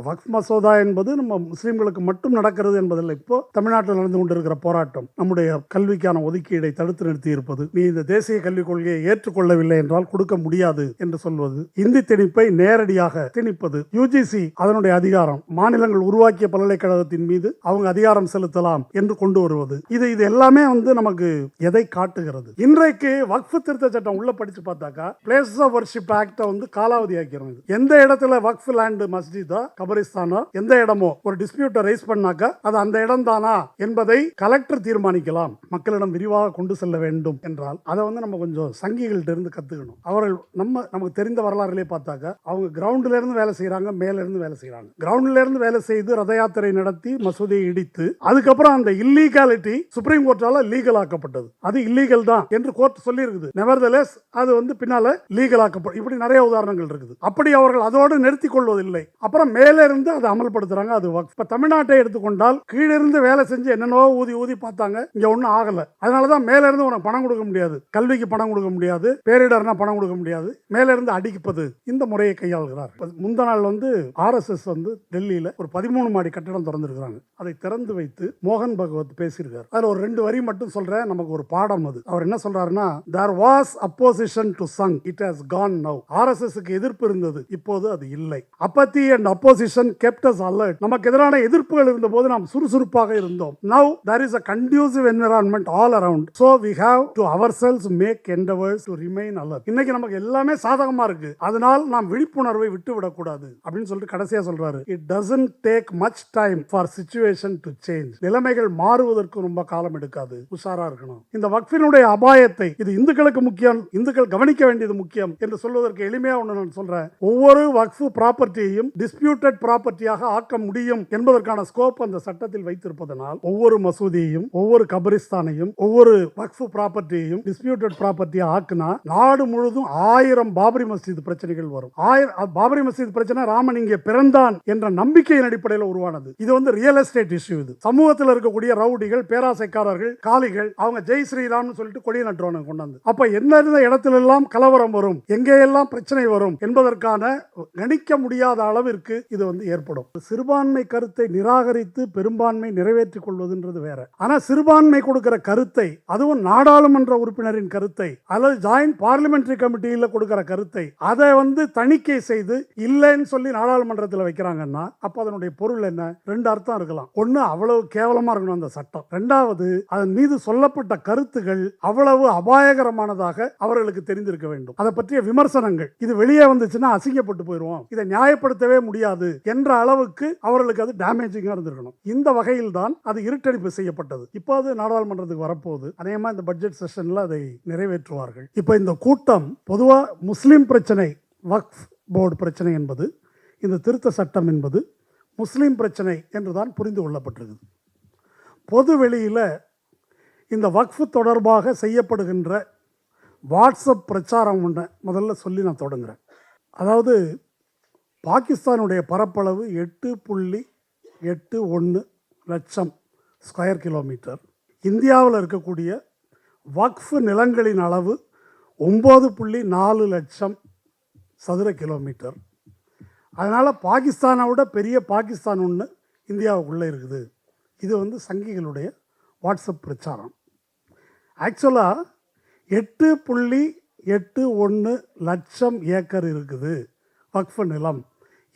இப்போ வக்ஃப் மசோதா என்பது நம்ம முஸ்லீம்களுக்கு மட்டும் நடக்கிறது என்பதில்லை. இப்போ தமிழ்நாட்டில் நடந்து கொண்டிருக்கிற போராட்டம் நம்முடைய கல்விக்கான ஒதுக்கீடை தடுத்து நிறுத்தி இருப்பது நீ இந்த தேசிய கல்விக் கொள்கையை ஏற்றுக்கொள்ளவில்லை என்றால் கொடுக்க முடியாது என்று சொல்வது. இந்தி திணிப்பை நேரடியாக திணிப்பது. யுஜிசி அதனுடைய அதிகாரம் மாநிலங்கள் உருவாக்கிய பல்கலைக்கழகத்தின் மீது அவங்க அதிகாரம் செலுத்தலாம் என்று கொண்டு வருவது. இது இது எல்லாமே வந்து நமக்கு எதை காட்டுகிறது? இன்றைக்கு வக்ஃப் திருத்த சட்டம் உள்ள படிச்சு பார்த்தாக்கா பிளேஸ் ஆஃப் வர்ஷிப் ஆக்ட வந்து காலாவதி ஆக்கிறாங்க எந்த இடத்துல வக்ஃப் லேண்டு மஸ்ஜிதா கபரிஸ்தானோ எந்த இடமோ ஒரு டிஸ்பியூட்டை ரைஸ் பண்ணாக்கா அது அந்த இடம் தானா என்பதை கலெக்டர் தீர்மானிக்கலாம். மக்களிடம் விரிவாக கொண்டு செல்ல வேண்டும் என்றால் அதை வந்து நம்ம கொஞ்சம் சங்கிகள்கிட்ட இருந்து கத்துக்கணும். அவர்கள் நம்ம நமக்கு தெரிந்த வரலாறுகளே பார்த்தாக்கா அவங்க கிரவுண்ட்ல இருந்து வேலை செய்யறாங்க மேல இருந்து வேலை செய்யறாங்க கிரவுண்ட்ல இருந்து வேலை செய்து ரத யாத்திரை நடத்தி மசூதியை இடித்து அதுக்கப்புறம் அந்த இல்லீகாலிட்டி சுப்ரீம் கோர்ட்டால லீகல் ஆக்கப்பட்டது. அது இல்லீகல் தான் என்று கோர்ட் சொல்லி இருக்குது நெவர்தலெஸ் அது வந்து பின்னால லீகல் ஆக்கப்படும் இப்படி நிறைய உதாரணங்கள் இருக்குது. அப்படி அவர்கள் அதோடு நிறுத்திக் கொள்வதில்லை. அப்புறம் மேல இருந்து அதை அமல்படுத்துறாங்க அது ஒர்க் இப்போ தமிழ்நாட்டை எடுத்துக்கொண்டால் கீழிருந்து வேலை செஞ்சு என்னென்னவோ ஊதி ஊதி பார்த்தாங்க இங்க ஒன்றும் ஆகல. அதனாலதான் மேல இருந்து உனக்கு பணம் கொடுக்க முடியாது. கல்விக்கு பணம் கொடுக்க முடியாது. பேரிடர்னா பணம் கொடுக்க முடியாது. மேலிருந்து அடிப்பது இந்த முறையை கையாளுகிறார் முந்த நாள் வந்து ஆர்எஸ்எஸ் வந்து டெல்லியில் ஒரு பதிமூணு மாடி கட்டடம் திறந்துருக்கிறாங்க. அதை திறந்து வைத்து மோகன் பகவத் பேசியிருக்கார். அதுல ஒரு ரெண்டு வரி மட்டும் சொல்றேன். நமக்கு ஒரு பாடம் அது. அவர் என்ன சொல்றாருன்னா there was opposition to Sangh it has gone now ஆர்எஸ்எஸ்க்கு எதிர்ப்பு இருந்தது. இப்போது அது இல்லை. அப்பத்தி and opposition kept us alert நமக்கு எதிரான எதிர்ப்புகள் இருந்தபோது நாம் சுறுசுறுப்பாக இருந்தோம். Now there is a conducive environment all around around. We have to ourselves make endeavours to remain alert இன்னைக்கு நமக்கு எல்லாமே சாதகமா இருக்கு. அதனால் நாம் விழிப்புணர்வை விட்டு விடக்கூடாது அப்படின்னு சொல்லிட்டு கடைசியா சொல்றாரு. It doesn't take much time for situation to change நிலைமைகள் மாறுவதற்கு ரொம்ப காலம் எடுக்காது. உஷாரா இருக்கணும். இந்த வக்ஃபினுடைய அபாயத்தை இது இந்துக்களுக்கு முக்கியம் இந்துக்கள் கவனிக்க வேண்டியது முக்கியம் என்று சொல்வதற்கு எளிமையா ஒன்று நான் சொல்றேன். ஒவ்வொரு வக்ஃபு ப்ராப்பர்ட்டியையும் டிஸ்பியூட்டட் ப்ராப்பர்ட்டியாக ஆக்க முடியும் என்பதற்கான ஸ்கோப் அந்த சட்டத்தில் வைத்திருப்பதனால் ஒவ்வொரு மசூதியையும் ஒவ்வொரு கபரிஸ்தானையும் ஒவ்வொரு வக்ஃபு ப்ராப்பர்ட்டியையும் டிஸ்பியூட்டட் ப்ராப்பர்ட்டியா ஆக்குனா நாடு முழுதும் ஆயிரம் பாபரி மஸ்ஜித் பிரச்சனைகள் வரும். ஆயிரம் பாபரி மஸ்ஜித் பிரச்சனை ராமன் இங்கே பிறந்தான் என்ற நம்பிக்கையின் அடிப்படையில் உருவானது. இது வந்து ரியல் எஸ்டேட் இஷ்யூ இது. சமூகத்தில் இருக்கக்கூடிய ரவுடிகள் பேராசைக்காரர்கள் காளிகள் அவங்க ஜெய் ஸ்ரீராம்னு சொல்லிட்டு கொடிய நட்டுவானுங்க கொண்டாந்து. அப்ப எந்தெந்த இடத்துல எல்லாம் கலவரம் வரும்? எங்கேயெல்லாம் பிரச்சனை வரும்? என்பதற்கான கணிக்க முடியாத அளவிற்கு இது வந்து ஏற்படும். சிறுபான்மை கருத்தை நிராகரித்து பெரும்பான்மை நிறைவேற்றிக் கொள்வதுன்றது வேற. ஆனா சிறுபான்மை கொடுக்கிற கருத்தை அதுவும் நாடாளுமன்ற உறுப்பினரின் கருத்தை அல்லது ஜாயிண்ட் பார்லிமெண்டரி கமிட்டியில கொடுக்கிற கருத்தை அதை வந்து தணிக்கை செய்து இல்லைன்னு சொல்லி நாடாளுமன்றத்தில் வைக்கிறாங்கன்னா அப்ப அதனுடைய பொருள் என்ன? ரெண்டு அர்த்தம் இருக்கலாம். ஒண்ணு அவ்வளவு கேவலமா இருக்கணும் அந்த சட்டம். ரெண்டாவது அதன் மீது சொல்லப்பட்ட கருத்துகள் அவ்வளவு அபாயகரமானதாக அவர்களுக்கு தெரிந்திருக்க வேண்டும். அதை பற்றிய விமர்சனங்கள். இது வெளியே வந்துச்சுன்னா அசிங்கப்பட்டு போயிடுவோம் இதை நியாயப்படுத்தவே முடியாது. என்ற அளவுக்கு அவர்களுக்கு அது டேமேஜிங்காக இருந்திருக்கணும். இந்த வகையில் தான் அது இருட்டடிப்பு செய்யப்பட்டது. இப்போ அது நாடாளுமன்றத்துக்கு வரப்போகுது. அநேகமாக இந்த பட்ஜெட் செஷனில் அதை நிறைவேற்றுவார்கள். இப்போ இந்த கூட்டம் பொதுவாக முஸ்லீம் பிரச்சனை வக்ஃப் போர்டு பிரச்சனை என்பது இந்த திருத்த சட்டம் என்பது முஸ்லீம் பிரச்சனை என்று தான் புரிந்து கொள்ளப்பட்டிருக்குது. பொது வெளியில் இந்த வக்ஃப் தொடர்பாக செய்யப்படுகின்ற வாட்ஸ்அப் பிரச்சாரம் ஒன்றை முதல்ல சொல்லி நான் தொடங்குகிறேன் அதாவது பாகிஸ்தானுடைய பரப்பளவு எட்டு புள்ளி எட்டு ஒன்று லட்சம் ஸ்கொயர் கிலோமீட்டர். இந்தியாவில் இருக்கக்கூடிய வக்ஃபு நிலங்களின் அளவு ஒம்பது புள்ளி நாலு லட்சம் சதுர கிலோமீட்டர். அதனால் பாகிஸ்தானை விட பெரிய பாகிஸ்தான் ஒன்று இந்தியாவுக்குள்ளே இருக்குது. இது வந்து சங்கிகளுடைய வாட்ஸ்அப் பிரச்சாரம். ஆக்சுவலாக எட்டு புள்ளி எட்டு ஒன்று லட்சம் ஏக்கர் இருக்குது வக்ஃபு நிலம்.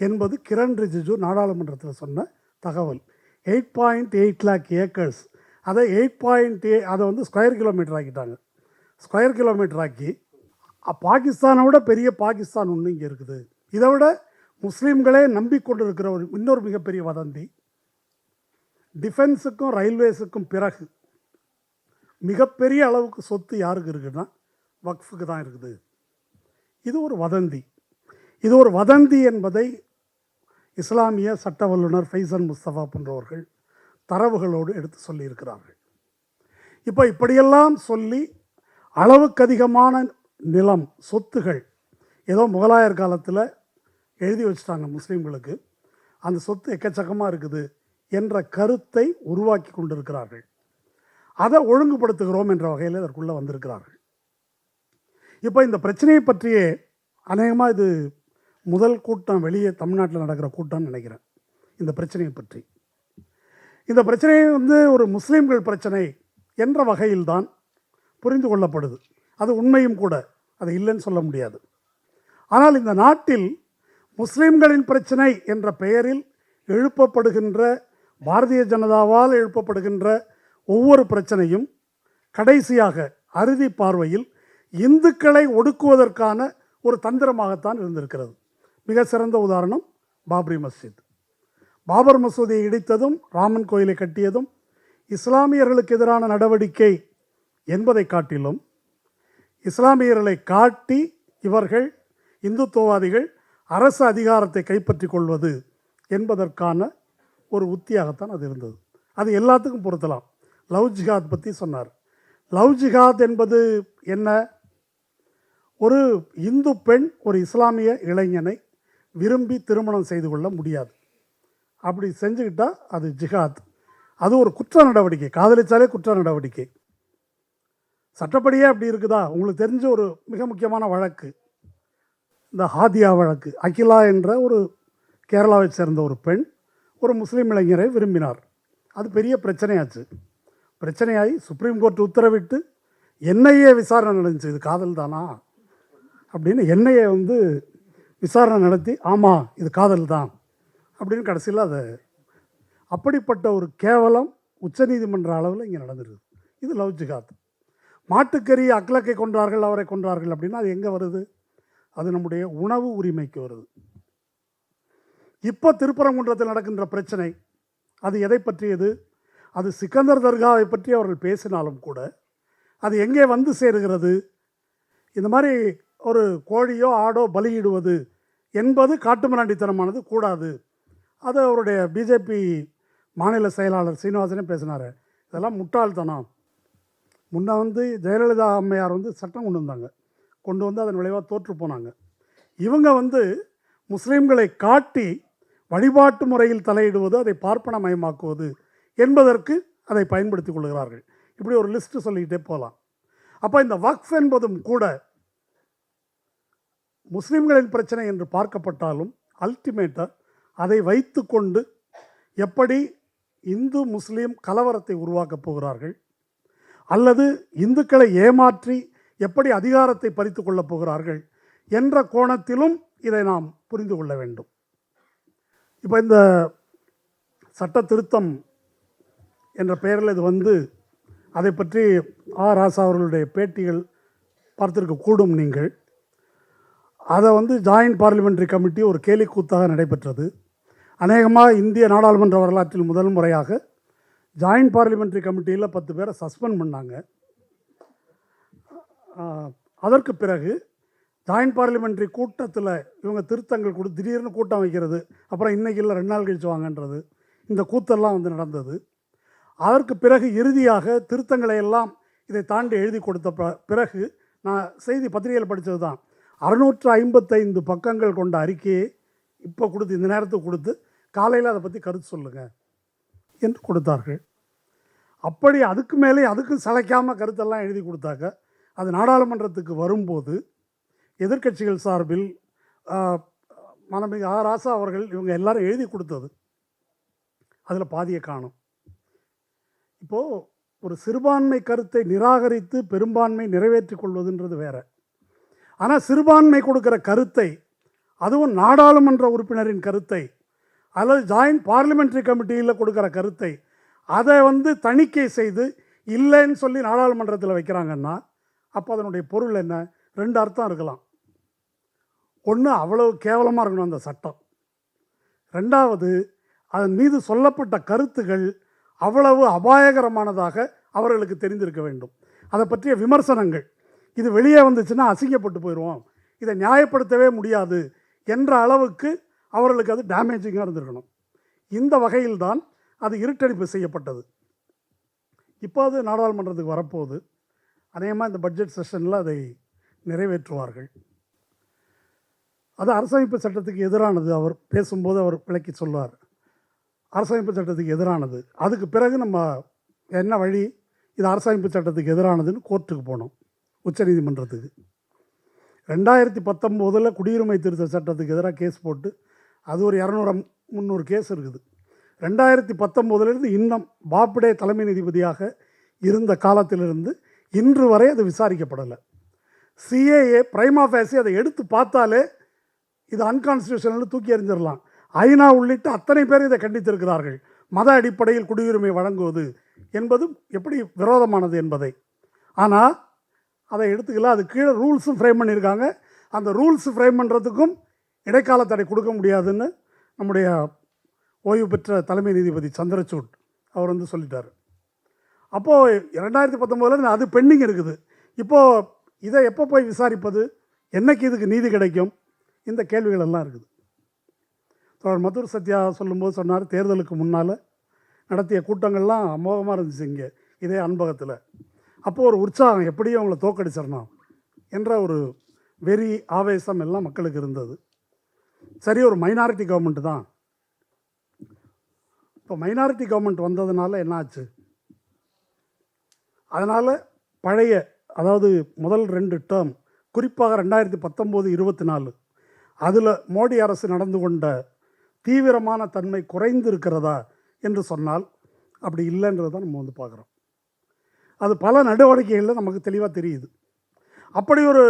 என்பது கிரண் ரிஜிஜு நாடாளுமன்றத்தில் சொன்ன தகவல். Eight point eight lakh acres அதை எயிட் பாயிண்ட் ஏ அதை வந்து ஸ்கொயர் கிலோமீட்டர் ஆக்கிட்டாங்க. ஸ்கொயர் கிலோமீட்டர் ஆக்கி பாகிஸ்தானை விட பெரிய பாகிஸ்தான் ஒன்று இங்கே இருக்குது. இதை விட முஸ்லீம்களே நம்பிக்கொண்டிருக்கிற ஒரு இன்னொரு மிகப்பெரிய வதந்தி டிஃபென்ஸுக்கும் ரயில்வேஸுக்கும் பிறகு மிகப்பெரிய அளவுக்கு சொத்து யாருக்கு இருக்குன்னா வக்ஃபுக்கு தான் இருக்குது. இது ஒரு வதந்தி. இது ஒரு வதந்தி என்பதை இஸ்லாமிய சட்ட வல்லுனர் ஃபைசன் முஸ்தபா போன்றவர்கள் தரவுகளோடு எடுத்து சொல்லியிருக்கிறார்கள். இப்போ இப்படியெல்லாம் சொல்லி அளவுக்கு அதிகமான நிலம் சொத்துகள் ஏதோ முகலாயர் காலத்தில் எழுதி வச்சுட்டாங்க முஸ்லீம்களுக்கு. அந்த சொத்து எக்கச்சக்கமாக இருக்குது என்ற கருத்தை உருவாக்கி கொண்டிருக்கிறார்கள். அதை ஒழுங்குபடுத்துகிறோம் என்ற வகையில் இதற்குள்ளே வந்திருக்கிறார்கள். இப்போ இந்த பிரச்சனையை பற்றியே அநேகமாக இது முதல் கூட்டம் வெளியே தமிழ்நாட்டில் நடக்கிற கூட்டம்னு நினைக்கிறேன். இந்த பிரச்சனையை பற்றி. இந்த பிரச்சனை வந்து ஒரு முஸ்லீம்கள் பிரச்சனை என்ற வகையில்தான் புரிந்து கொள்ளப்படுது. அது உண்மையும் கூட அது இல்லைன்னு சொல்ல முடியாது. ஆனால் இந்த நாட்டில் முஸ்லீம்களின் பிரச்சனை என்ற பெயரில் எழுப்பப்படுகின்ற பாரதிய ஜனதாவால் எழுப்பப்படுகின்ற ஒவ்வொரு பிரச்சனையும் கடைசியாக அறுதி பார்வையில் இந்துக்களை ஒடுக்குவதற்கான ஒரு தந்திரமாகத்தான் இருந்திருக்கிறது. மிக சிறந்த உதாரணம் பாப்ரி மஸ்ஜித். பாபர் மசூதியை இடித்ததும் ராமன் கோயிலை கட்டியதும் இஸ்லாமியர்களுக்கு எதிரான நடவடிக்கை என்பதை காட்டிலும் இஸ்லாமியர்களை காட்டி இவர்கள் இந்துத்துவவாதிகள் அரசு அதிகாரத்தை கைப்பற்றி கொள்வது என்பதற்கான ஒரு உத்தியாகத்தான் அது இருந்தது. அது எல்லாத்துக்கும் பொருத்தலாம். லவ் ஜிஹாத் பற்றி சொன்னார். லவ் ஜிஹாத் என்பது என்ன? ஒரு இந்து பெண் ஒரு இஸ்லாமிய இளைஞனை விரும்பி திருமணம் செய்து கொள்ள முடியாது. அப்படி செஞ்சுக்கிட்டால் அது ஜிஹாத். அது ஒரு குற்ற நடவடிக்கை. காதலிச்சாலே குற்ற நடவடிக்கை. சட்டப்படியே அப்படி இருக்குதா? உங்களுக்கு தெரிஞ்ச ஒரு மிக முக்கியமான வழக்கு. இந்த ஹாதியா வழக்கு. அகிலா என்ற ஒரு கேரளாவை சேர்ந்த ஒரு பெண் ஒரு முஸ்லீம் இளைஞரை விரும்பினார். அது பெரிய பிரச்சனையாச்சு. பிரச்சனையாகி சுப்ரீம் கோர்ட் உத்தரவிட்டு என்ஐஏ விசாரணை நடந்துச்சு. இது காதல் தானா அப்படின்னு என்ஐஏ வந்து விசாரணை நடத்தி ஆமாம் இது காதல் தான் அப்படின்னு கடைசியில் அதை அப்படிப்பட்ட ஒரு கேவலம் உச்சநீதிமன்ற அளவில் இங்கே நடந்துருது. இது லவ் ஜிகாத் மாட்டுக்கறி அக்லக்கை கொன்றார்கள் அவரை கொன்றார்கள் அப்படின்னா அது எங்கே வருது? அது நம்முடைய உணவு உரிமைக்கு வருது. இப்போ திருப்பரங்குன்றத்தில் நடக்கின்ற பிரச்சனை அது எதை பற்றியது? அது சிக்கந்தர் தர்காவை பற்றி அவர்கள் பேசினாலும் கூட அது எங்கே வந்து சேருகிறது? இந்த மாதிரி ஒரு கோழியோ ஆடோ பலியிடுவது என்பது காட்டுமிராண்டித்தனமானது கூடாது. அது அவருடைய பிஜேபி மாநில செயலாளர் சீனிவாசனே பேசினார். இதெல்லாம் முட்டாள்தனம். முன்ன வந்து ஜெயலலிதா அம்மையார் வந்து சட்டம் கொண்டு வந்தாங்க. கொண்டு வந்து அதன் விளைவாக தோற்று போனாங்க. இவங்க வந்து முஸ்லீம்களை காட்டி வழிபாட்டு முறையில் தலையிடுவது அதை பார்ப்பனமயமாக்குவது என்பதற்கு அதை பயன்படுத்தி கொள்கிறார்கள். இப்படி ஒரு லிஸ்ட்டு சொல்லிக்கிட்டே போகலாம். அப்போ இந்த வக்ஃப் என்பதும் கூட முஸ்லீம்களின் பிரச்சனை என்று பார்க்கப்பட்டாலும் அல்டிமேட்டாக அதை வைத்துக்கொண்டு எப்படி இந்து முஸ்லீம் கலவரத்தை உருவாக்கப் போகிறார்கள் அல்லது இந்துக்களை ஏமாற்றி எப்படி அதிகாரத்தை பறித்து கொள்ளப் போகிறார்கள் என்ற கோணத்திலும் இதை நாம் புரிந்து கொள்ள வேண்டும். இப்போ இந்த சட்ட திருத்தம் என்ற பெயரில் இது வந்து அதை பற்றி ஆ. ராசா அவர்களுடைய பேட்டிகள் பார்த்திருக்க கூடும் நீங்கள். அதை வந்து ஜாயின்ட் பார்லிமெண்ட்ரி கமிட்டி ஒரு கேலிக்கூத்தாக நடைபெற்றது. அநேகமாக இந்திய நாடாளுமன்ற வரலாற்றில் முதல் முறையாக ஜாயின்ட் பார்லிமெண்ட்ரி கமிட்டியில் பத்து பேரை சஸ்பெண்ட் பண்ணாங்க. அதற்கு பிறகு ஜாயின்ட் பார்லிமெண்ட்ரி கூட்டத்தில் இவங்க திருத்தங்கள் கொடு திடீர்னு கூட்டம் வைக்கிறது அப்புறம் இன்றைக்கி இல்லை ரெண்டு நாள் கழிச்சு வாங்கன்றது இந்த கூத்தெல்லாம் வந்து நடந்தது. அதற்கு பிறகு இறுதியாக திருத்தங்களை எல்லாம் இதை தாண்டி எழுதி கொடுத்த பிறகு நான் செய்தி பத்திரிகையில் படித்தது தான் அறுநூற்று ஐம்பத்தைந்து பக்கங்கள் கொண்ட அறிக்கையை இப்போ கொடுத்து இந்த நேரத்துக்கு கொடுத்து காலையில் அதை பற்றி கருத்து சொல்லுங்கள் என்று கொடுத்தார்கள். அப்படி அதுக்கு மேலே அதுக்கும் சளைக்காமல் கருத்தெல்லாம் எழுதி கொடுத்தாக்க அது நாடாளுமன்றத்துக்கு வரும்போது எதிர்க்கட்சிகள் சார்பில் மனமிகு ஆ ராசா அவர்கள் இவங்க எல்லாரும் எழுதி கொடுத்தது. அதில் பாதியை காணும். இப்போது ஒரு சிறுபான்மை கருத்தை நிராகரித்து பெரும்பான்மை நிறைவேற்றிக் கொள்வதுன்றது வேறு. ஆனால் சிறுபான்மை கொடுக்குற கருத்தை அதுவும் நாடாளுமன்ற உறுப்பினரின் கருத்தை அல்லது ஜாயின்ட் பார்லிமெண்ட்ரி கமிட்டியில் கொடுக்குற கருத்தை அதை வந்து தணிக்கை செய்து இல்லைன்னு சொல்லி நாடாளுமன்றத்தில் வைக்கிறாங்கன்னா அப்போ அதனுடைய பொருள் என்ன? ரெண்டு அர்த்தம் இருக்கலாம். ஒன்று அவ்வளவு கேவலமாக இருக்கணும் அந்த சட்டம். ரெண்டாவது அதன் மீது சொல்லப்பட்ட கருத்துகள் அவ்வளவு அபாயகரமானதாக அவர்களுக்கு தெரிந்திருக்க வேண்டும். அதை பற்றிய விமர்சனங்கள். இது வெளியே வந்துச்சுன்னா அசிங்கப்பட்டு போயிடுவோம். இதை நியாயப்படுத்தவே முடியாது என்ற அளவுக்கு அவர்களுக்கு அது டேமேஜிங்காக இருந்திருக்கணும். இந்த வகையில்தான் அது இருட்டடிப்பு செய்யப்பட்டது. இப்போ அது நாடாளுமன்றத்துக்கு வரப்போகுது. அநேகமாக இந்த பட்ஜெட் செஷனில் அதை நிறைவேற்றுவார்கள். அது அரசமைப்பு சட்டத்துக்கு எதிரானது அவர் பேசும்போது அவர் விளக்கி சொல்வார் அரசமைப்பு சட்டத்துக்கு எதிரானது. அதுக்கு பிறகு நம்ம என்ன வழி? இது அரசமைப்பு சட்டத்துக்கு எதிரானதுன்னு கோர்ட்டுக்கு போனோம். உச்சநீதிமன்றத்துக்கு. ரெண்டாயிரத்தி பத்தொம்போதில் குடியுரிமை திருத்த சட்டத்துக்கு எதிராக கேஸ் போட்டு அது ஒரு இரநூறு முந்நூறு கேஸ் இருக்குது. ரெண்டாயிரத்தி பத்தொம்போதுலேருந்து இன்னும் பாப்டே தலைமை நீதிபதியாக இருந்த காலத்திலிருந்து இன்று வரை அது விசாரிக்கப்படலை. சிஏஏ பிரைமா ஃபேசி அதை எடுத்து பார்த்தாலே இது அன்கான்ஸ்டியூஷனல் தூக்கி எறிஞ்சிடலாம் ஐநா உள்ளிட்ட அத்தனை பேர் இதை கண்டித்திருக்கிறார்கள். மத அடிப்படையில் குடியுரிமை வழங்குவது என்பது எப்படி விரோதமானது என்பதை. ஆனால் அதை எடுத்துக்கலாம் அது கீழே ரூல்ஸும் ஃப்ரேம் பண்ணியிருக்காங்க. அந்த ரூல்ஸ் ஃப்ரேம் பண்ணுறதுக்கும் இடைக்கால தடை கொடுக்க முடியாதுன்னு நம்முடைய ஓய்வு பெற்ற தலைமை நீதிபதி சந்திரசூட் அவர் வந்து சொல்லிட்டார். அப்போது ரெண்டாயிரத்தி பத்தொம்போதில் அது பெண்டிங் இருக்குது. இப்போது இதை எப்போ போய் விசாரிப்பது? என்னைக்கு இதுக்கு நீதி கிடைக்கும்? இந்த கேள்விகள் எல்லாம் இருக்குது. தொடர் மதுர் சத்யா சொல்லும்போது சொன்னார் தேர்தலுக்கு முன்னால் நடத்திய கூட்டங்கள்லாம் அமோகமாக இருந்துச்சு இங்கே இதே அன்பகத்தில். அப்போது ஒரு உற்சாகம் எப்படியும் அவங்கள தோக்கடிச்சிடணும் என்ற ஒரு வெறி ஆவேசம் எல்லாம் மக்களுக்கு இருந்தது. சரி ஒரு மைனாரிட்டி கவர்மெண்ட் தான். இப்போ மைனாரிட்டி கவர்மெண்ட் வந்ததுனால என்னாச்சு அதனால் பழைய அதாவது முதல் ரெண்டு டேர்ம் குறிப்பாக ரெண்டாயிரத்தி பத்தொம்போது இருபத்தி நாலு அதில் மோடி அரசு நடந்து கொண்ட தீவிரமான தன்மை குறைந்து இருக்கிறதா என்று சொன்னால் அப்படி இல்லைன்றதை நம்ம வந்து பார்க்குறோம். அது பல நடவடிக்கைகளில் நமக்கு தெளிவாக தெரியுது. அப்படி ஒரு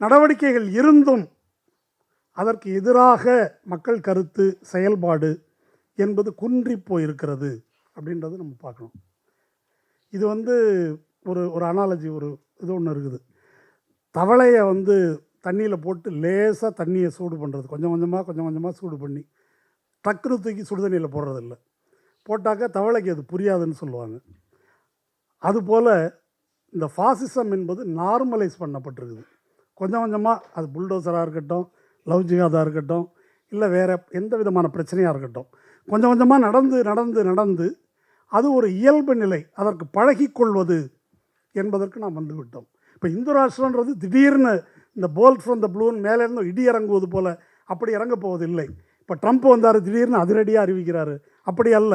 நடவடிக்கைகள் இருந்தும் அதற்கு எதிராக மக்கள் கருத்து செயல்பாடு என்பது குன்றி போயிருக்கிறது அப்படின்றத நம்ம பார்க்கணும். இது வந்து ஒரு ஒரு அனாலஜி ஒரு இது ஒன்று இருக்குது. தவளையை வந்து தண்ணியில் போட்டு லேசாக தண்ணியை சூடு பண்ணுறது கொஞ்சம் கொஞ்சமாக கொஞ்சம் கொஞ்சமாக சூடு பண்ணி டக்குனு தூக்கி சுடுதண்ணியில் போடுறதில்ல. போட்டாக்கா தவளைக்கு அது புரியாதுன்னு சொல்லுவாங்க. அதுபோல் இந்த ஃபாசிசம் என்பது நார்மலைஸ் பண்ணப்பட்டிருக்குது. கொஞ்சம் கொஞ்சமாக அது புல்டோசராக இருக்கட்டும் லவ் ஜிகாதாக இருக்கட்டும் இல்லை வேறு எந்த விதமான பிரச்சனையாக இருக்கட்டும் கொஞ்சம் கொஞ்சமாக நடந்து நடந்து நடந்து அது ஒரு இயல்பு நிலை அதற்கு பழகிக்கொள்வது என்பதற்கு நாம் வந்துவிட்டோம் இப்போ இந்து ராஷ்டிரன்றது திடீர்னு இந்த போல்ட் ஃப்ரம் த ப்ளூன் மேலேருந்து இடி இறங்குவது போல் அப்படி இறங்க போவதில்லை. இப்போ ட்ரம்ப் வந்தார் திடீர்னு அதிரடியாக அறிவிக்கிறாரு. அப்படி அல்ல.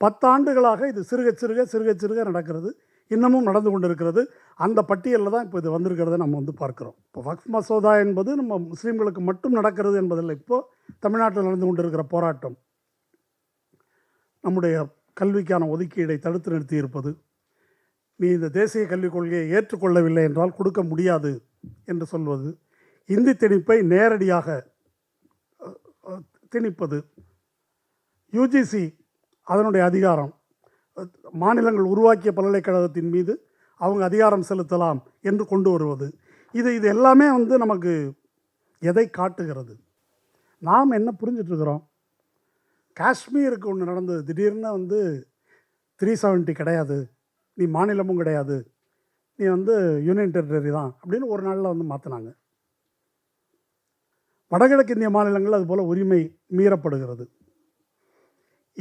பத்தாண்டுகளாக இது சிறுக சிறுக சிறுக சிறுக நடக்கிறது. இன்னமும் நடந்து கொண்டிருக்கிறது. அந்த பட்டியலில் தான் இப்போ இது வந்திருக்கிறத நம்ம வந்து பார்க்குறோம். இப்போ வக்ஃப் மசோதா என்பது நம்ம முஸ்லீம்களுக்கு மட்டும் நடக்கிறது என்பதில்லை. இப்போது தமிழ்நாட்டில் நடந்து கொண்டிருக்கிற போராட்டம் நம்முடைய கல்விக்கான ஒதுக்கீடை தடுத்து நிறுத்தி இருப்பது நீ இந்த தேசிய கல்விக் கொள்கையை ஏற்றுக்கொள்ளவில்லை என்றால் கொடுக்க முடியாது என்று சொல்வது இந்தி திணிப்பை நேரடியாக திணிப்பது யூஜிசி அதனுடைய அதிகாரம். மாநிலங்கள் உருவாக்கிய பல்கலைக்கழகத்தின் மீது அவங்க அதிகாரம் செலுத்தலாம் என்று கொண்டு வருவது. இது இது எல்லாமே வந்து நமக்கு எதை காட்டுகிறது? நாம் என்ன புரிஞ்சிட்ருக்கிறோம்? காஷ்மீருக்கு ஒன்று நடந்தது. திடீர்னு வந்து த்ரீ செவன்ட்டி கிடையாது. நீ மாநிலமும் கிடையாது. நீ வந்து யூனியன் டெரிட்டரி தான் அப்படின்னு ஒரு நாளில் வந்து மாற்றினாங்க வடகிழக்கு இந்திய மாநிலங்கள் அதுபோல் உரிமை மீறப்படுகிறது.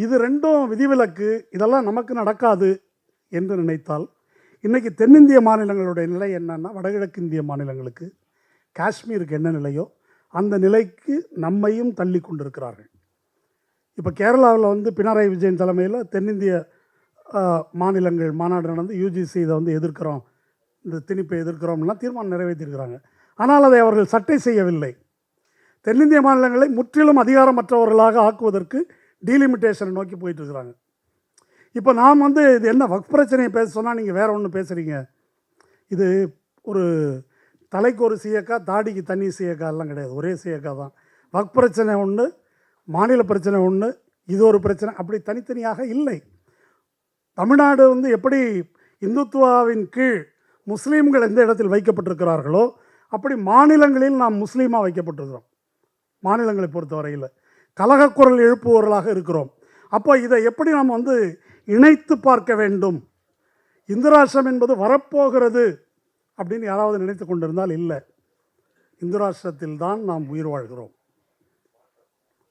இது ரெண்டும் விதிவிலக்கு இதெல்லாம் நமக்கு நடக்காது என்று நினைத்தால் இன்றைக்கி தென்னிந்திய மாநிலங்களுடைய நிலை என்னன்னா வடகிழக்கு இந்திய மாநிலங்களுக்கு காஷ்மீருக்கு என்ன நிலையோ அந்த நிலைக்கு நம்மையும் தள்ளி கொண்டிருக்கிறார்கள். இப்போ கேரளாவில் வந்து பினராயி விஜயன் தலைமையில் தென்னிந்திய மாநிலங்கள் மாநாடு நடந்து யூஜிசி இதை வந்து எதிர்க்கிறோம் இந்த திணிப்பை எதிர்க்கிறோம்லாம் தீர்மானம் நிறைவேற்றியிருக்கிறாங்க. ஆனால் அதை அவர்கள் சட்டை செய்யவில்லை. தென்னிந்திய மாநிலங்களை முற்றிலும் அதிகாரமற்றவர்களாக ஆக்குவதற்கு டீலிமிட்டேஷனை நோக்கி போயிட்டு இருக்கிறாங்க இப்போ நாம் வந்து இது என்ன வக் பிரச்சனையை பேச சொன்னால் நீங்கள் வேறு ஒன்று பேசுகிறீங்க இது ஒரு தலைக்கு ஒரு சீயக்கா தாடிக்கு தண்ணி சீயக்கா எல்லாம் கிடையாது. ஒரே சீயக்கா தான். வக் பிரச்சனை ஒன்று மாநில பிரச்சனை ஒன்று இது ஒரு பிரச்சனை. அப்படி தனித்தனியாக இல்லை. தமிழ்நாடு வந்து எப்படி இந்துத்துவாவின் கீழ் முஸ்லீம்கள் எந்த இடத்தில் வைக்கப்பட்டிருக்கிறார்களோ அப்படி மாநிலங்களில் நாம் முஸ்லீமாக வைக்கப்பட்டிருக்கிறோம். மாநிலங்களை பொறுத்தவரையில். கலகக்குரல் எழுப்புபவர்களாக இருக்கிறோம். அப்போ இதை எப்படி நாம் வந்து இணைத்து பார்க்க வேண்டும்? இந்துராஷ்டிரம் என்பது வரப்போகிறது அப்படின்னு யாராவது நினைத்து கொண்டிருந்தால் இல்லை. இந்திராஷ்டிரத்தில் தான் நாம் உயிர் வாழ்கிறோம்.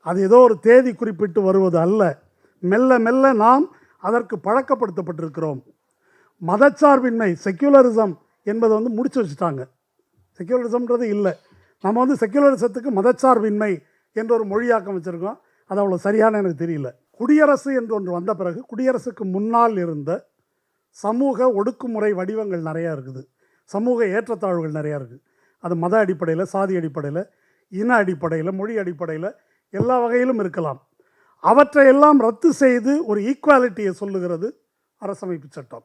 அது ஏதோ ஒரு தேதி குறிப்பிட்டு வருவது அல்ல. மெல்ல மெல்ல நாம் அதற்கு பழக்கப்படுத்தப்பட்டிருக்கிறோம். மதச்சார்பின்மை செக்யூலரிசம் என்பதை வந்து முடிச்சு வச்சுட்டாங்க. செக்யூலரிசம்ன்றது இல்லை. நம்ம வந்து செக்யூலரிசத்துக்கு மதச்சார்பின்மை என்ற ஒரு மொழியாக்கம் வச்சுருக்கோம். அது அவ்வளோ சரியான எனக்கு தெரியல. குடியரசு என்று ஒன்று வந்த பிறகு குடியரசுக்கு முன்னால் இருந்த சமூக ஒடுக்குமுறை வடிவங்கள் நிறையா இருக்குது. சமூக ஏற்றத்தாழ்வுகள் நிறையா இருக்குது அது மத அடிப்படையில் சாதி அடிப்படையில் இன அடிப்படையில் மொழி அடிப்படையில் எல்லா வகையிலும் இருக்கலாம். அவற்றையெல்லாம் ரத்து செய்து ஒரு ஈக்குவாலிட்டியை சொல்லுகிறது அரசமைப்பு சட்டம்.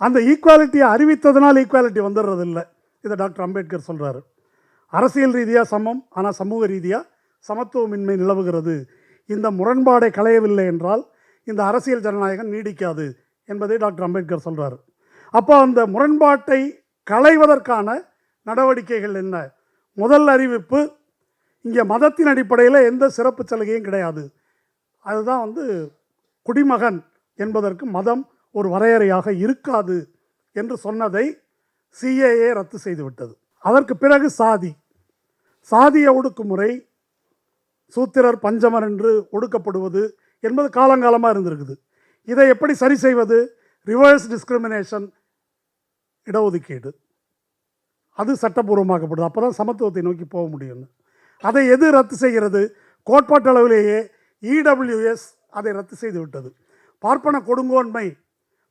அந்த ஈக்குவாலிட்டியை அறிவித்ததனால் ஈக்குவாலிட்டி வந்துடுறதில்லை. இதை டாக்டர் அம்பேத்கர் சொல்கிறாரு அரசியல் ரீதியாக சமம் ஆனால் சமூக ரீதியாக சமத்துவமின்மை நிலவுகிறது. இந்த முரண்பாடை களையவில்லை என்றால் இந்த அரசியல் ஜனநாயகம் நீடிக்காது என்பதை டாக்டர் அம்பேத்கர் சொல்கிறார் அப்போ அந்த முரண்பாட்டை களைவதற்கான நடவடிக்கைகள் என்ன? முதல் அறிவிப்பு இங்கே மதத்தின் அடிப்படையில் எந்த சிறப்பு சலுகையும் கிடையாது. அதுதான் வந்து குடிமகன் என்பதற்கு மதம் ஒரு வரையறையாக இருக்காது என்று சொன்னதை சிஏஏ ரத்து செய்துவிட்டது. அதற்கு பிறகு சாதி சாதிய ஒடுக்குமுறை சூத்திரர் பஞ்சமர் என்று ஒடுக்கப்படுவது என்பது காலங்காலமாக இருந்திருக்குது. இதை எப்படி சரி செய்வது? ரிவர்ஸ் டிஸ்கிரிமினேஷன் இடஒதுக்கீடு. அது சட்டபூர்வமாக்கப்படுது. அப்போ தான் சமத்துவத்தை நோக்கி போக முடியும்னு. அதை எது ரத்து செய்கிறது? கோட்பாட்டளவிலேயே இடபிள்யூஎஸ் அதை ரத்து செய்து விட்டது. பார்ப்பன கொடுங்கோன்மை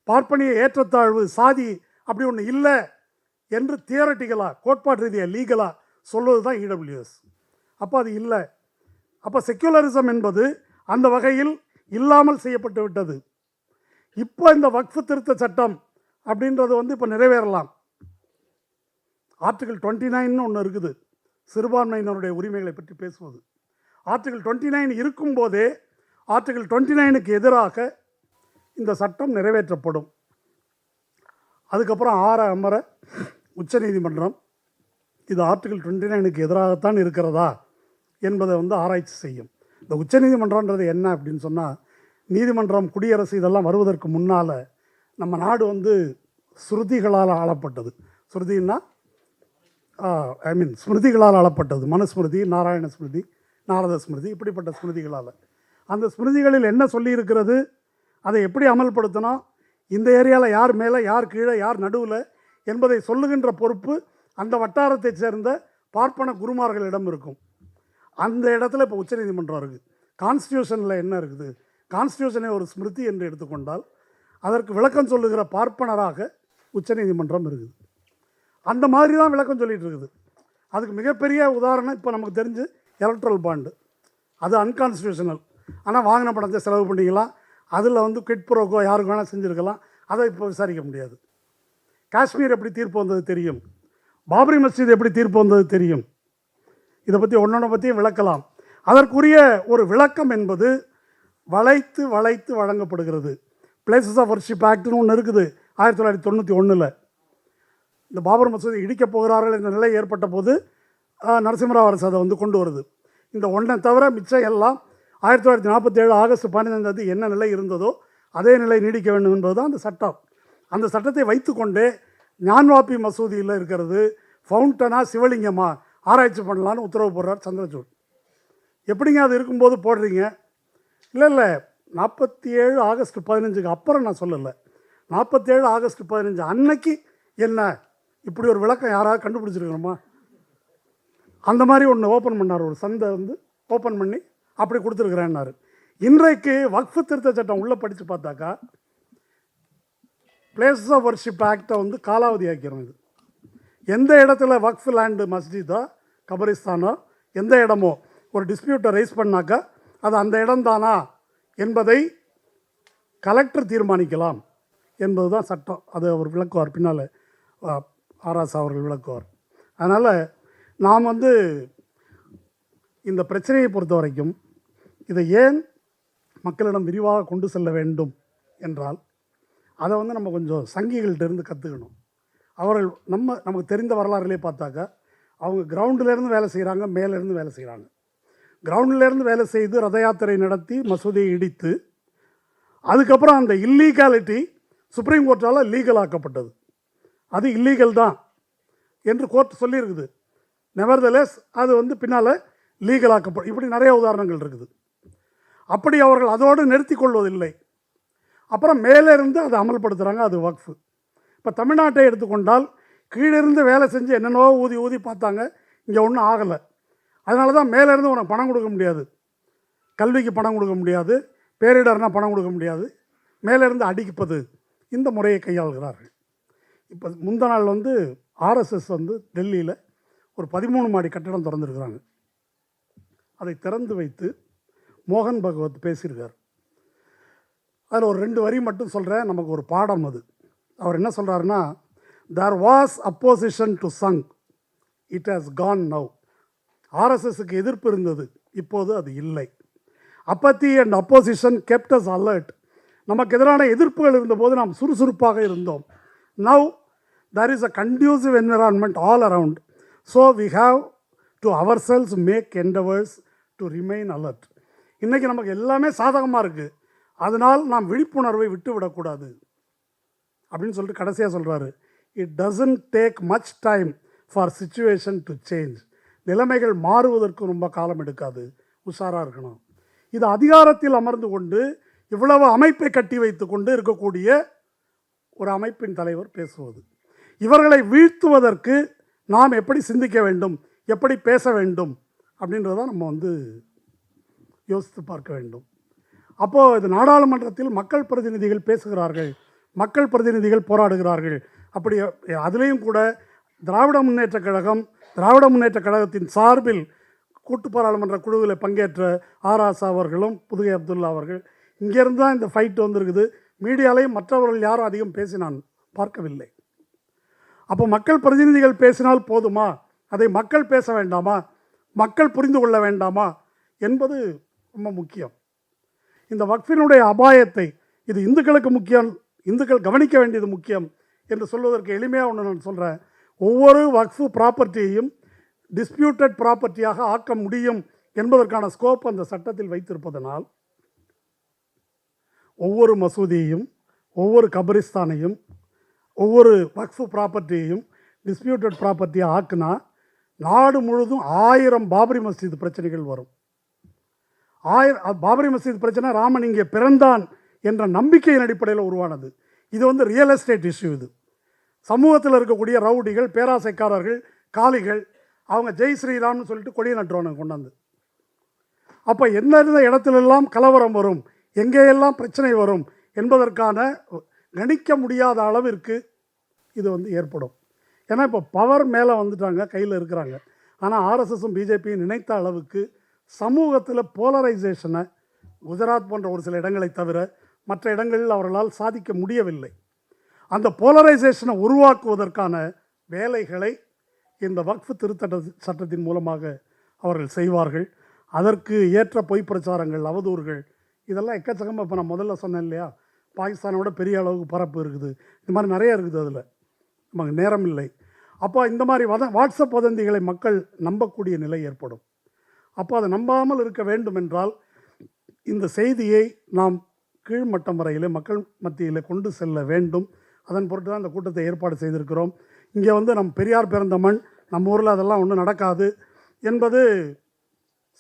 பார்ப்பனிய ஏற்றத்தாழ்வு சாதி அப்படி ஒன்று இல்லை என்று தியரட்டிக்கலாக கோட்பாட்டு ரீதியாக லீகலாக சொல்வது தான் இடபிள்யூஎஸ் அப்போ அது இல்லை. அப்போ செக்யூலரிசம் என்பது அந்த வகையில் இல்லாமல் செய்யப்பட்டு விட்டது. இப்போ இந்த வக்ஃபு திருத்த சட்டம் அப்படின்றது வந்து இப்போ நிறைவேறலாம். ஆர்டிகல் டுவெண்ட்டி நைன்னு ஒன்று இருக்குது. சிறுபான்மையினருடைய உரிமைகளை பற்றி பேசுவது. ஆர்டிகல் டுவெண்ட்டி நைன் இருக்கும்போதே ஆர்டிகல் டுவெண்ட்டி நைனுக்கு எதிராக இந்த சட்டம் நிறைவேற்றப்படும். அதுக்கப்புறம் ஆற அமர உச்சநீதிமன்றம் இது ஆர்டிகல் டுவெண்ட்டி நைனுக்கு எதிராகத்தான் இருக்கிறதா என்பதை வந்து ஆராய்ச்சி செய்யும். இந்த உச்சநீதிமன்றன்றது என்ன அப்படின்னு சொன்னால் நீதிமன்றம் குடியரசு இதெல்லாம் வருவதற்கு முன்னால் நம்ம நாடு வந்து ஸ்ருதிகளால் ஆளப்பட்டது. ஸ்ருதின்னா ஐ மீன் ஸ்மிருதிகளால் ஆளப்பட்டது. மனுஸ்மிருதி நாராயண ஸ்மிருதி நாரத ஸ்மிருதி இப்படிப்பட்ட ஸ்மிருதிகளால். அந்த ஸ்மிருதிகளில் என்ன சொல்லியிருக்கிறது? அதை எப்படி அமல்படுத்தணும்? இந்த ஏரியாவில் யார் மேலே யார் கீழே யார் நடுவில் என்பதை சொல்லுகின்ற பொறுப்பு அந்த வட்டாரத்தைச் சேர்ந்த பார்ப்பன குருமார்களிடம் இருக்கும். அந்த இடத்துல இப்போ உச்சநீதிமன்றம் இருக்குது கான்ஸ்டியூஷனில் என்ன இருக்குது? கான்ஸ்டியூஷனை ஒரு ஸ்மிருதி என்று எடுத்துக்கொண்டால் அதற்கு விளக்கம் சொல்லுகிற பார்ப்பனராக உச்சநீதிமன்றம் இருக்குது. அந்த மாதிரி தான் விளக்கம் சொல்லிகிட்டு இருக்குது. அதுக்கு மிகப்பெரிய உதாரணம் இப்போ நமக்கு தெரிஞ்சு எலக்ட்ரல் பாண்டு. அது அன்கான்ஸ்டியூஷனல். ஆனால் வாங்கின பணத்தை செலவு பண்ணிக்கலாம். அதில் வந்து கிட் ப்ரோக்கோ யாருக்கு வேணால் செஞ்சுருக்கலாம். அதை இப்போ விசாரிக்க முடியாது. காஷ்மீர் எப்படி தீர்ப்பு வந்தது தெரியும்? பாபரி மஸ்ஜித் எப்படி தீர்ப்பு வந்தது தெரியும்? இதை பற்றி ஒன்றொன்றை பற்றியும் விளக்கலாம். அதற்குரிய ஒரு விளக்கம் என்பது வளைத்து வளைத்து வழங்கப்படுகிறது. பிளேசஸ் ஆஃப் ஒர்ஷிப் ஆக்ட்னு ஒன்று இருக்குது ஆயிரத்தி தொள்ளாயிரத்தி தொண்ணூற்றி ஒன்றில் இந்த பாபர் மசூதி இடிக்கப் போகிறார்கள் என்ற நிலை ஏற்பட்ட போது நரசிம்மராவ் அரசு அதை வந்து கொண்டு வருது. இந்த ஒன்றை தவிர மிச்சம் எல்லாம் ஆயிரத்தி தொள்ளாயிரத்தி நாற்பத்தேழு ஆகஸ்ட் பதினைந்தாம் தேதி என்ன நிலை இருந்ததோ அதே நிலை நீடிக்க வேண்டும் என்பது தான் அந்த சட்டம். அந்த சட்டத்தை வைத்துக்கொண்டே ஞான்வாப்பி மசூதியில் இருக்கிறது ஃபவுண்டனா சிவலிங்கமா ஆராய்ச்சி பண்ணலான்னு உத்தரவு போடுறார் சந்திரசூட். எப்படிங்க அது இருக்கும்போது போடுறீங்க? இல்லை இல்லை. நாற்பத்தி ஏழு ஆகஸ்ட் பதினஞ்சுக்கு அப்புறம் நான் சொல்லலை. நாற்பத்தேழு ஆகஸ்ட் பதினஞ்சு அன்னைக்கு என்ன? இப்படி ஒரு விளக்கம் யாராவது கண்டுபிடிச்சிருக்கணுமா? அந்த மாதிரி ஒன்று ஓப்பன் பண்ணார். ஒரு சந்தை வந்து ஓப்பன் பண்ணி அப்படி கொடுத்துருக்குறேன்னாரு. இன்றைக்கு வக்ஃபு திருத்த சட்டம் உள்ளே படித்து பார்த்தாக்கா பிளேசஸ் ஆஃப் வர்ஷிப் ஆக்டை வந்து காலாவதி ஆக்கிறோம் இது எந்த இடத்துல வக்ஃப் லேண்டு மஸ்ஜிதோ கபரிஸ்தானோ எந்த இடமோ ஒரு டிஸ்பியூட்டை ரைஸ் பண்ணாக்கா அது அந்த இடம்தானா என்பதை கலெக்டர் தீர்மானிக்கலாம் என்பது தான் சட்டம். அது அவர் விளக்குவார். பின்னால் ஆராசா அவர்கள் விளக்குவார். அதனால் நாம் வந்து இந்த பிரச்சனையை பொறுத்த வரைக்கும் இதை ஏன் மக்களிடம் விரிவாக கொண்டு செல்ல வேண்டும் என்றால் அதை வந்து நம்ம கொஞ்சம் சங்கிகள்கிட்டேருந்து கற்றுக்கணும் அவர்கள் நம்ம நமக்கு தெரிந்த வரலாறுலே பார்த்தாக்கா அவங்க கிரவுண்டிலேருந்து வேலை செய்கிறாங்க மேலேருந்து வேலை செய்கிறாங்க கிரவுண்டிலேருந்து வேலை செய்து ரத யாத்திரை நடத்தி மசூதியை இடித்து அதுக்கப்புறம் அந்த இல்லீகாலிட்டி சுப்ரீம் கோர்ட்டால் லீகல் ஆக்கப்பட்டது. அது இல்லீகல் தான் என்று கோர்ட் சொல்லியிருக்குது. நெவர்தலெஸ் அது வந்து பின்னால் லீகல் ஆக்கப்படும் இப்படி நிறைய உதாரணங்கள் இருக்குது. அப்படி அவர்கள் அதோடு நிறுத்தி கொள்வதில்லை. அப்புறம் மேலே இருந்து அதை அமல்படுத்துகிறாங்க அது வக்ஃபு. இப்போ தமிழ்நாட்டை எடுத்துக்கொண்டால் கீழிருந்து வேலை செஞ்சு என்னென்னவோ ஊதி ஊதி பார்த்தாங்க இங்கே ஒன்றும் ஆகலை. அதனால தான் மேலேருந்து உனக்கு பணம் கொடுக்க முடியாது. கல்விக்கு பணம் கொடுக்க முடியாது. பேரிடர்னால் பணம் கொடுக்க முடியாது. மேலேருந்து அடிப்பது இந்த முறையை கையாளுகிறார்கள். இப்போ முந்த நாள் வந்து ஆர்எஸ்எஸ் வந்து டெல்லியில் ஒரு பதிமூணு மாடி கட்டடம் திறந்துருக்குறாங்க. அதை திறந்து வைத்து மோகன் பகவத் பேசியிருக்கார். அதில் ஒரு ரெண்டு வரி மட்டும் சொல்கிறேன் நமக்கு ஒரு பாடம் அது. அவர் என்ன சொல்கிறாருன்னா there was opposition to Sangh it has gone now ஆர்எஸ்எஸ்க்கு எதிர்ப்பு இருந்தது. இப்போது அது இல்லை. அப்பத்தி and opposition kept us alert நமக்கு எதிரான எதிர்ப்புகள் இருந்தபோது நாம் சுறுசுறுப்பாக இருந்தோம். Now there is a conducive environment all around so we have to ourselves make endeavours to remain alert இன்றைக்கி நமக்கு எல்லாமே சாதகமாக இருக்குது அதனால் நாம் விழிப்புணர்வை விட்டு விடக்கூடாது அப்படின்னு சொல்லிட்டு கடைசியாக சொல்கிறாரு it doesn't take much time for situation to change நிலைமைகள் மாறுவதற்கு ரொம்ப காலம் எடுக்காது. உஷாராக இருக்கணும். இது அதிகாரத்தில் அமர்ந்து கொண்டு இவ்வளவு அமைப்பை கட்டி வைத்து கொண்டு இருக்கக்கூடிய ஒரு அமைப்பின் தலைவர் பேசுவது. இவர்களை வீழ்த்துவதற்கு நாம் எப்படி சிந்திக்க வேண்டும்? எப்படி பேச வேண்டும்? அப்படின்றத நம்ம வந்து யோசித்து பார்க்க வேண்டும். அப்போது இது நாடாளுமன்றத்தில் மக்கள் பிரதிநிதிகள் பேசுகிறார்கள். மக்கள் பிரதிநிதிகள் போராடுகிறார்கள். அப்படி அதுலேயும் கூட திராவிட முன்னேற்ற கழகம் திராவிட முன்னேற்ற கழகத்தின் சார்பில் கூட்டு பாராளுமன்ற குழுவில் பங்கேற்ற ஆராசா அவர்களும் புதுகை அப்துல்லா அவர்கள் இங்கேருந்து தான் இந்த ஃபைட் வந்திருக்குது. மீடியாலையும் மற்றவர்கள் யாரும் அதிகம் பேசி நான் பார்க்கவில்லை. அப்போ மக்கள் பிரதிநிதிகள் பேசினால் போதுமா? அதை மக்கள் பேச வேண்டாமா? மக்கள் புரிந்து கொள்ள வேண்டாமா? என்பது ரொம்ப முக்கியம். இந்த வக்ஃபினுடைய அபாயத்தை இது இந்துக்களுக்கு முக்கியம் இந்துக்கள் கவனிக்க வேண்டியது முக்கியம் என்று சொல்வதற்கு எளிமையாக ஒன்று நான் சொல்கிறேன் ஒவ்வொரு வக்ஃபு ப்ராப்பர்ட்டியையும் டிஸ்பியூட்டட் ப்ராப்பர்ட்டியாக ஆக்க முடியும் என்பதற்கான ஸ்கோப் அந்த சட்டத்தில் வைத்திருப்பதனால் ஒவ்வொரு மசூதியையும் ஒவ்வொரு கபரிஸ்தானையும் ஒவ்வொரு வக்ஃபு ப்ராப்பர்ட்டியையும் டிஸ்பியூட்டட் ப்ராப்பர்ட்டியாக ஆக்குனா நாடு முழுதும் ஆயிரம் பாபரி மஸ்ஜித் பிரச்சனைகள் வரும். ஆயிரம் பாபரி மசீத் பிரச்சனை ராமன் இங்கே பிறந்தான் என்ற நம்பிக்கையின் அடிப்படையில் உருவானது. இது வந்து ரியல் எஸ்டேட் இஷ்யூ இது. சமூகத்தில் இருக்கக்கூடிய ரவுடிகள் பேராசைக்காரர்கள் காளிகள் அவங்க ஜெய் ஸ்ரீராம்னு சொல்லிட்டு கொடியை நட்டுறவனை கொண்டாந்து. அப்போ எந்தெந்த இடத்துலெல்லாம் கலவரம் வரும்? எங்கேயெல்லாம் பிரச்சனை வரும்? என்பதற்கான கணிக்க முடியாத அளவிற்கு இது வந்து ஏற்படும். ஏன்னா இப்போ பவர் மேலே வந்துட்டாங்க கையில் இருக்கிறாங்க. ஆனால் ஆர்எஸ்எஸும் பிஜேபியும் நினைத்த அளவுக்கு சமூகத்தில் போலரைசேஷனை குஜராத் போன்ற ஒரு சில இடங்களை தவிர மற்ற இடங்களில் அவர்களால் சாதிக்க முடியவில்லை. அந்த போலரைசேஷனை உருவாக்குவதற்கான வேலைகளை இந்த வக்ஃபு திருத்தட்ட சட்டத்தின் மூலமாக அவர்கள் செய்வார்கள். அதற்கு ஏற்ற பொய் பிரச்சாரங்கள் அவதூறுகள் இதெல்லாம் எக்கச்சக்கமாக இப்போ நான் முதல்ல சொன்னேன் இல்லையா? பாகிஸ்தானோட பெரிய அளவுக்கு பரப்பு இருக்குது. இந்த மாதிரி நிறைய இருக்குது அதில். நமக்கு நேரம் இல்லை. அப்போ இந்த மாதிரி வத வாட்ஸ்அப் வதந்திகளை மக்கள் நம்பக்கூடிய நிலை ஏற்படும். அப்போ அதை நம்பாமல் இருக்க வேண்டும் என்றால் இந்த செய்தியை நாம் கீழ்மட்டம் வரையிலே மக்கள் மத்தியில் கொண்டு செல்ல வேண்டும். அதன் பொருட்டு தான் இந்த கூட்டத்தை ஏற்பாடு செய்திருக்கிறோம். இங்கே வந்து நம் பெரியார் பிறந்த மண் நம்ம ஊரில் அதெல்லாம் ஒன்றும் நடக்காது என்பது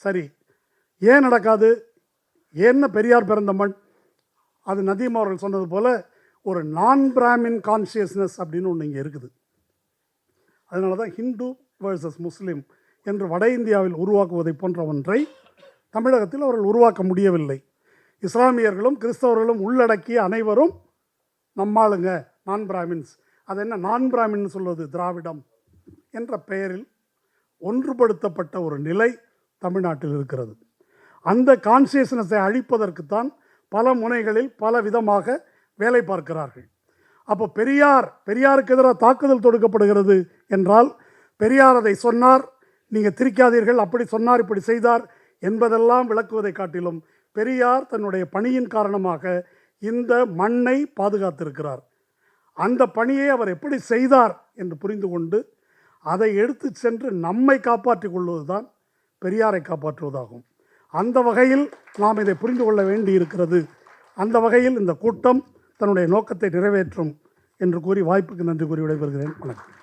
சரி. ஏன் நடக்காது? என்ன பெரியார் பிறந்த மண்? அது நதீம் அவர்கள் சொன்னது போல் ஒரு நான் பிராமின் கான்சியஸ்னஸ் அப்படின்னு ஒன்று இங்கே இருக்குது. அதனால தான் ஹிந்து வர்சஸ் முஸ்லீம் என்று வட இந்தியாவில் உருவாக்குவதை போன்ற ஒன்றை தமிழகத்தில் அவர்கள் உருவாக்க முடியவில்லை. இஸ்லாமியர்களும் கிறிஸ்தவர்களும் உள்ளடக்கிய அனைவரும் நம்மாளுங்க நான் பிராமின்ஸ் அது என்ன நான் பிராமின் சொல்வது திராவிடம் என்ற பெயரில் ஒன்றுபடுத்தப்பட்ட ஒரு நிலை தமிழ்நாட்டில் இருக்கிறது. அந்த கான்சியஸ்னஸை அழிப்பதற்குத்தான் பல முனைகளில் பல விதமாக வேலை பார்க்கிறார்கள். அப்போ பெரியார் பெரியாருக்கு எதிராக தாக்குதல் தொடுக்கப்படுகிறது என்றால் பெரியார் அதை சொன்னார் நீங்கள் திரிக்காதீர்கள் அப்படி சொன்னார் இப்படி செய்தார் என்பதெல்லாம் விளக்குவதை காட்டிலும் பெரியார் தன்னுடைய பணியின் காரணமாக இந்த மண்ணை பாதுகாத்திருக்கிறார். அந்த பணியை அவர் எப்படி செய்தார் என்று புரிந்து கொண்டு அதை எடுத்து சென்று நம்மை காப்பாற்றிக் கொள்வதுதான் பெரியாரை காப்பாற்றுவதாகும். அந்த வகையில் நாம் இதை புரிந்து கொள்ள வேண்டி இருக்கிறது அந்த வகையில் இந்த கூட்டம் தன்னுடைய நோக்கத்தை நிறைவேற்றும் என்று கூறி வாய்ப்புக்கு நன்றி கூறி விடைபெறுகிறேன். வணக்கம்.